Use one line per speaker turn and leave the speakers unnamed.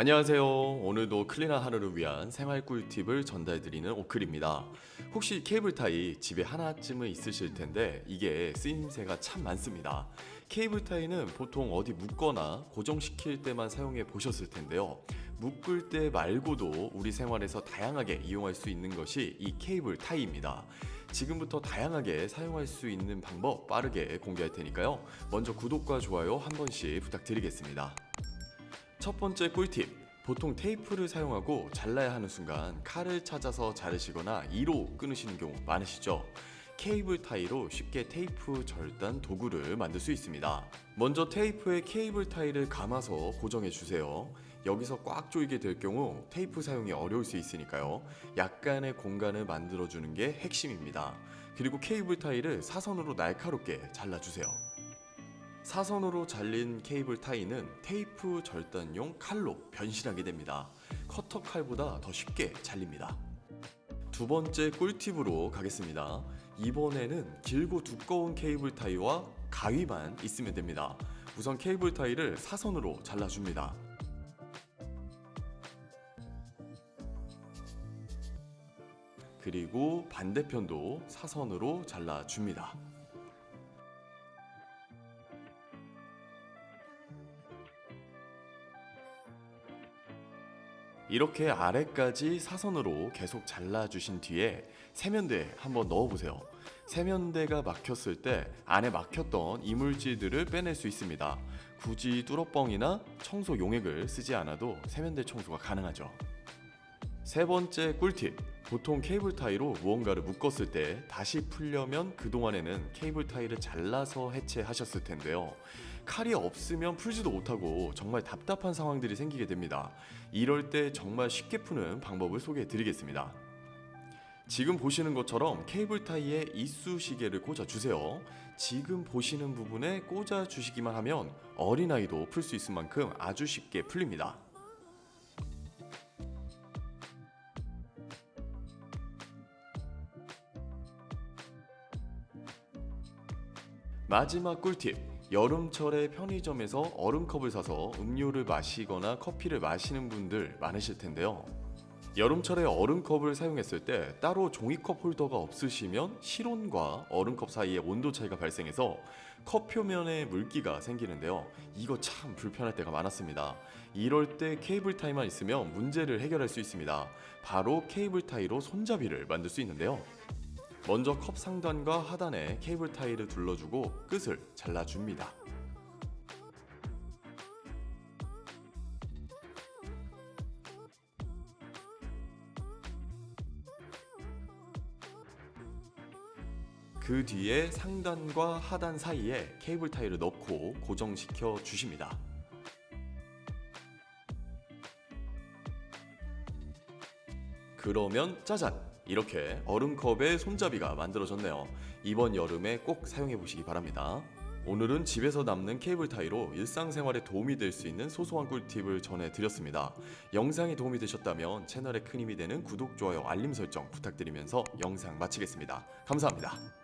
안녕하세요. 오늘도 클린한 하루를 위한 생활 꿀팁을 전달드리는 오클입니다. 혹시 케이블 타이 집에 하나쯤은 있으실 텐데 이게 쓰임새가 참 많습니다. 케이블 타이는 보통 어디 묶거나 고정시킬 때만 사용해 보셨을 텐데요. 묶을 때 말고도 우리 생활에서 다양하게 이용할 수 있는 것이 이 케이블 타이입니다. 지금부터 다양하게 사용할 수 있는 방법 빠르게 공개할 테니까요. 먼저 구독과 좋아요 한 번씩 부탁드리겠습니다. 첫 번째 꿀팁. 보통 테이프를 사용하고 잘라야 하는 순간 칼을 찾아서 자르시거나 이로 끊으시는 경우 많으시죠? 케이블 타이로 쉽게 테이프 절단 도구를 만들 수 있습니다. 먼저 테이프에 케이블 타이를 감아서 고정해 주세요. 여기서 꽉 조이게 될 경우 테이프 사용이 어려울 수 있으니까요. 약간의 공간을 만들어 주는 게 핵심입니다. 그리고 케이블 타이를 사선으로 날카롭게 잘라 주세요. 사선으로 잘린 케이블 타이는 테이프 절단용 칼로 변신하게 됩니다. 커터 칼보다 더 쉽게 잘립니다. 두 번째 꿀팁으로 가겠습니다. 이번에는 길고 두꺼운 케이블 타이와 가위만 있으면 됩니다. 우선 케이블 타이를 사선으로 잘라줍니다. 그리고 반대편도 사선으로 잘라줍니다. 이렇게 아래까지 사선으로 계속 잘라주신 뒤에 세면대에 한번 넣어보세요. 세면대가 막혔을 때 안에 막혔던 이물질들을 빼낼 수 있습니다. 굳이 뚫어뻥이나 청소 용액을 쓰지 않아도 세면대 청소가 가능하죠. 세 번째 꿀팁. 보통 케이블 타이로 무언가를 묶었을 때 다시 풀려면 그동안에는 케이블 타이를 잘라서 해체하셨을 텐데요. 칼이 없으면 풀지도 못하고 정말 답답한 상황들이 생기게 됩니다. 이럴 때 정말 쉽게 푸는 방법을 소개해 드리겠습니다. 지금 보시는 것처럼 케이블 타이에 이쑤 시개를 꽂아 주세요. 지금 보시는 부분에 꽂아 주시기만 하면 어린아이도 풀 수 있을 만큼 아주 쉽게 풀립니다. 마지막 꿀팁. 여름철에 편의점에서 얼음컵을 사서 음료를 마시거나 커피를 마시는 분들 많으실 텐데요. 여름철에 얼음컵을 사용했을 때 따로 종이컵 홀더가 없으시면 실온과 얼음컵 사이에 온도 차이가 발생해서 컵 표면에 물기가 생기는데요. 이거 참 불편할 때가 많았습니다. 이럴 때 케이블 타이만 있으면 문제를 해결할 수 있습니다. 바로 케이블 타이로 손잡이를 만들 수 있는데요. 먼저 컵 상단과 하단에 케이블 타이를 둘러주고 끝을 잘라줍니다. 그 뒤에 상단과 하단 사이에 케이블 타이를 넣고 고정시켜 주십니다. 그러면 짜잔! 이렇게 얼음컵의 손잡이가 만들어졌네요. 이번 여름에 꼭 사용해 보시기 바랍니다. 오늘은 집에서 남는 케이블 타이로 일상생활에 도움이 될 수 있는 소소한 꿀팁을 전해드렸습니다. 영상이 도움이 되셨다면 채널에 큰 힘이 되는 구독, 좋아요, 알림 설정 부탁드리면서 영상 마치겠습니다. 감사합니다.